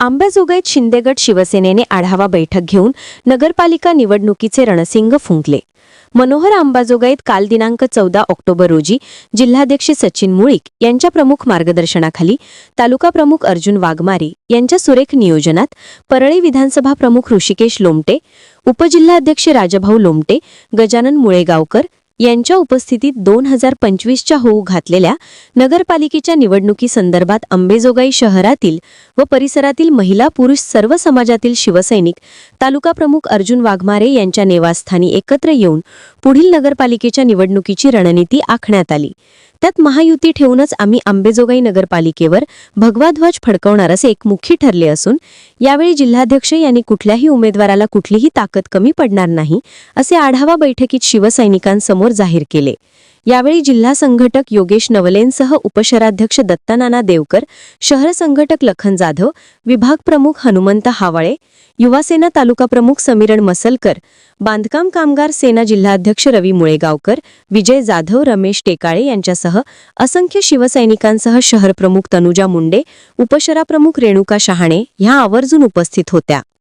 आंब्याजोगाईत शिंदेगड शिवसेनेने आढावा बैठक घेऊन नगरपालिका निवडणुकीचे रणसिंग फुंकले. मनोहर आंबाजोगाईत काल दिनांक चौदा ऑक्टोबर रोजी जिल्हाध्यक्ष सचिन मुळीक यांच्या प्रमुख मार्गदर्शनाखाली तालुका प्रमुख अर्जुन वाघमारे यांच्या सुरेख नियोजनात परळी विधानसभा प्रमुख ऋषिकेश लोमटे उपजिल्हाध्यक्ष राजभाऊ लोमटे गजानन मुळेगावकर यांच्या उपस्थितीत दोन हजार पंचवीसच्या होऊ घातलेल्या नगरपालिकेच्या निवडणुकीसंदर्भात अंबेजोगाई शहरातील व परिसरातील महिला पुरुष सर्व समाजातील शिवसैनिक तालुका प्रमुख अर्जुन वाघमारे यांच्या निवासस्थानी एकत्र येऊन पुढील नगरपालिकेच्या निवडणुकीची रणनीती आखण्यात आली. त्यात महायुती ठेवूनच आम्ही आंबेजोगाई नगरपालिकेवर भगवा ध्वज फडकवणार असे एकमुखी ठरले असून यावेळी जिल्हाध्यक्ष यांनी कुठल्याही उमेदवाराला कुठलीही ताकद कमी पडणार नाही असे आढावा बैठकीत शिवसैनिकांसमोर जाहीर केले. यावेळी जिल्हा संघटक योगेश नवलेंसह उपशहराध्यक्ष दत्तानाना देवकर शहर संघटक लखन जाधव विभाग प्रमुख हनुमंत हावाळे युवासेना तालुका प्रमुख समीरण मसलकर बांधकाम कामगार सेना जिल्हाध्यक्ष रवी मुळेगावकर विजय जाधव रमेश टेकाळे यांच्यासह असंख्य शिवसैनिकांसह शहर प्रमुख तनुजा मुंडे उपशहराप्रमुख रेणुका शहाणे ह्या आवर्जून उपस्थित होत्या.